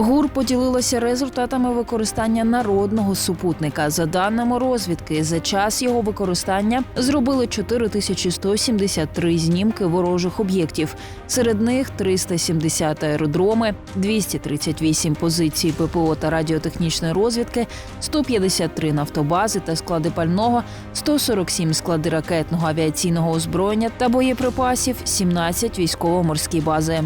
ГУР поділилося результатами використання народного супутника. За даними розвідки, за час його використання зробили 4173 знімки ворожих об'єктів. Серед них 370 аеродроми, 238 позицій ППО та радіотехнічної розвідки, 153 нафтобази та склади пального, 147 склади ракетного авіаційного озброєння та боєприпасів, 17 військово-морські бази.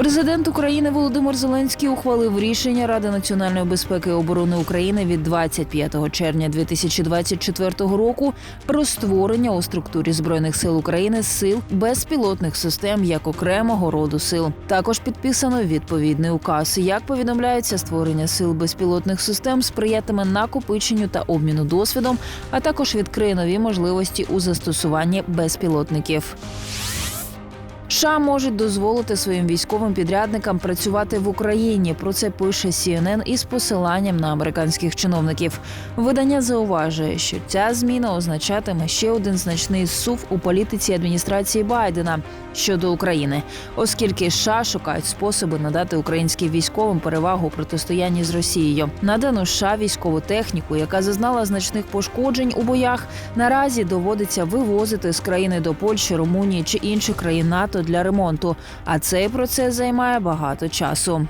Президент України Володимир Зеленський ухвалив рішення Ради національної безпеки і оборони України від 25 червня 2024 року про створення у структурі збройних сил України сил безпілотних систем як окремого роду сил. Також підписано відповідний указ. Як повідомляється, створення сил безпілотних систем сприятиме накопиченню та обміну досвідом, а також відкриє нові можливості у застосуванні безпілотників. США можуть дозволити своїм військовим підрядникам працювати в Україні. Про це пише CNN із посиланням на американських чиновників. Видання зауважує, що ця зміна означатиме ще один значний сув у політиці адміністрації Байдена щодо України, оскільки США шукають способи надати українським військовим перевагу у протистоянні з Росією. Надану США військову техніку, яка зазнала значних пошкоджень у боях, наразі доводиться вивозити з країни до Польщі, Румунії чи інших країн НАТО для ремонту. А цей процес займає багато часу.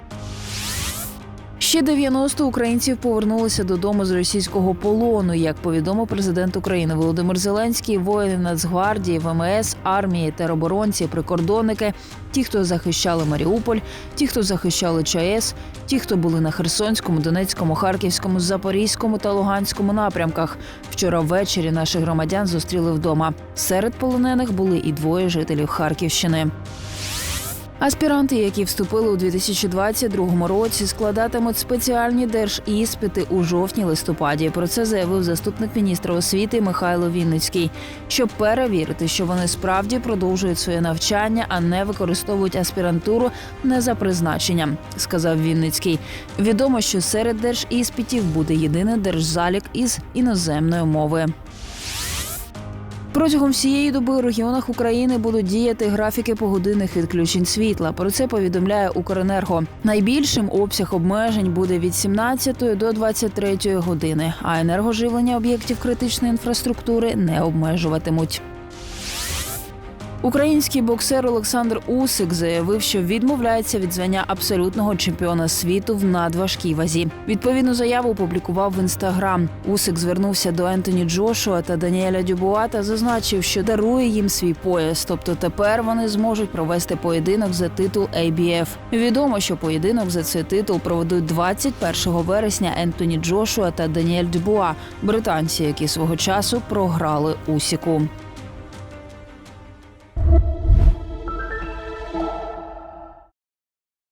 Ще 90 українців повернулися додому з російського полону. Як повідомив президент України Володимир Зеленський, воїни Нацгвардії, ВМС, армії, тероборонці, прикордонники, ті, хто захищали Маріуполь, ті, хто захищали ЧАЕС, ті, хто були на Херсонському, Донецькому, Харківському, Запорізькому та Луганському напрямках. Вчора ввечері наших громадян зустріли вдома. Серед полонених були і двоє жителів Харківщини. Аспіранти, які вступили у 2022 році, складатимуть спеціальні держіспити у жовтні-листопаді. Про це заявив заступник міністра освіти Михайло Вінницький, щоб перевірити, що вони справді продовжують своє навчання, а не використовують аспірантуру не за призначенням, сказав Вінницький. Відомо, що серед держіспитів буде єдиний держзалік із іноземної мови. Протягом всієї доби у регіонах України будуть діяти графіки погодинних відключень світла. Про це повідомляє Укренерго. Найбільшим обсяг обмежень буде від 17 до 23 години, а енергоживлення об'єктів критичної інфраструктури не обмежуватимуть. Український боксер Олександр Усик заявив, що відмовляється від звання абсолютного чемпіона світу в надважкій вазі. Відповідну заяву опублікував в інстаграм. Усик звернувся до Ентоні Джошуа та Даніеля Дюбуа та зазначив, що дарує їм свій пояс. Тобто тепер вони зможуть провести поєдинок за титул ABF. Відомо, що поєдинок за цей титул проведуть 21 вересня Ентоні Джошуа та Даніель Дюбуа, британці, які свого часу програли Усіку.